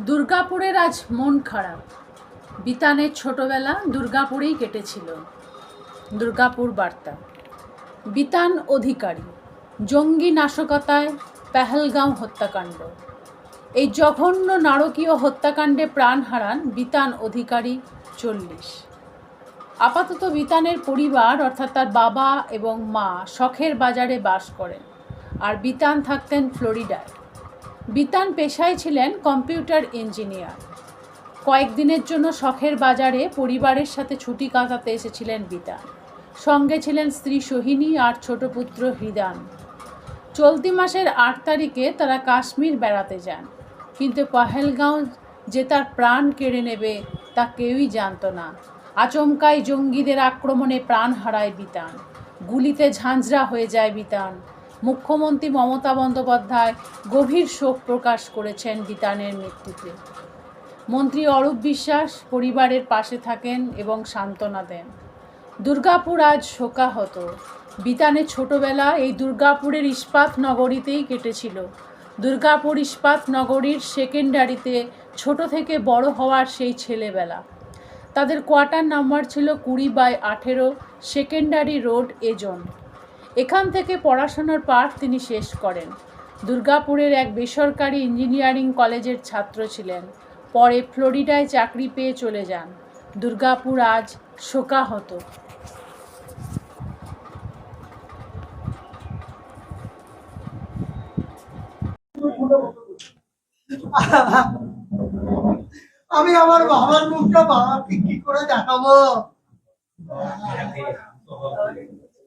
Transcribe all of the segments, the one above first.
দুর্গাপুরের আজ মন খারাপ। বিতানের ছোটবেলা দুর্গাপুরেই কেটেছিল। দুর্গাপুর বার্তা। বিতান অধিকারী, জঙ্গি নাশকতায় পেহেলগাঁও হত্যাকাণ্ড। এই জঘন্য নারকীয় হত্যাকাণ্ডে প্রাণ হারান বিতান অধিকারী চল্লিশ। আপাতত বিতানের পরিবার, অর্থাৎ তার বাবা এবং মা, শখের বাজারে বাস করেন। আর বিতান থাকতেন ফ্লোরিডায়। বিতান পেশায় ছিলেন কম্পিউটার ইঞ্জিনিয়ার। কয়েকদিনের জন্য শখের বাজারে পরিবারের সাথে ছুটি কাটাতে এসেছিলেন বিতান। সঙ্গে ছিলেন স্ত্রী সোহিনী আর ছোট পুত্র হৃদান। চলতি মাসের আট তারিখে তারা কাশ্মীর বেড়াতে যান। কিন্তু পহেলগাঁও যে তার প্রাণ কেড়ে নেবে তা কেউই জানতো না। আচমকাই জঙ্গিদের আক্রমণে প্রাণ হারায় বিতান। গুলিতে ঝাঁঝরা হয়ে যায় বিতান। মুখ্যমন্ত্রী মমতা বন্দ্যোপাধ্যায় গভীর শোক প্রকাশ করেছেন বিতানের মৃত্যুতে মন্ত্রী অরূপ বিশ্বাস পরিবারের পাশে থাকেন এবং সান্ত্বনা দেন। দুর্গাপুর আজ শোকাহত। বিতানে ছোটবেলা এই দুর্গাপুরের ইস্পাত নগরীতেই কেটেছিল। দুর্গাপুর ইস্পাত নগরীর সেকেন্ডারিতে ছোট থেকে বড় হওয়ার সেই ছেলেবেলা। তাদের কোয়ার্টার নাম্বার ছিল কুড়ি বাই আঠেরো, সেকেন্ডারি রোড এজন এখান থেকে পড়াশোনার পাঠ তিনি শেষ করেন। দুর্গাপুরের এক বেসরকারি ইঞ্জিনিয়ারিং কলেজের ছাত্র ছিলেন। পরে ফ্লোরিডায় চাকরি পেয়ে চলে যান। দুর্গাপুর আজ শোকাহত। আমি আমার বাবার মুখটা বাবাকে কি করে দেখাবো হ্যাঁ, হ্যাঁ, বাবা অরূপদা মন্দির কাছে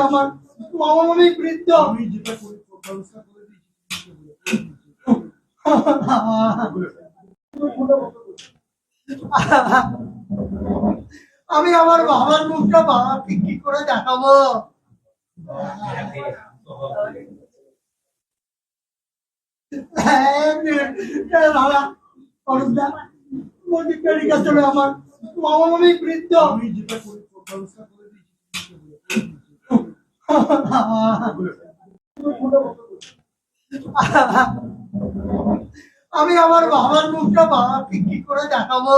আমার। বৃদ্ধ। আমি যেটা করি ব্যবস্থা করে আমি আমার বাবার মুখটা বাবাকে কি করে দেখাবো? হ্যাঁ, আমার। মামা মামি বৃদ্ধ। আমি যেটা করি ব্যবস্থা আমি আমার বাবার মুখটা বাবাকে কি করে দেখাবো?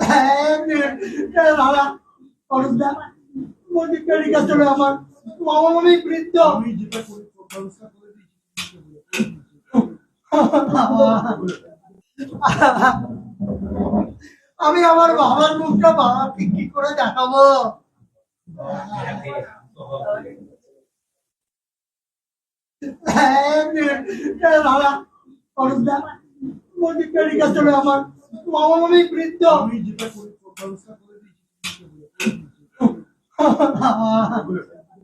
হ্যাঁ, আমার করি তোর ব্যবস্থা করে দিয়েছি আমি আমার বাবার মুখটা বাবাকে কি করে দেখাবো। হ্যাঁ, হ্যাঁ, আমার মামা মামি বৃদ্ধ। আমি যেটা করি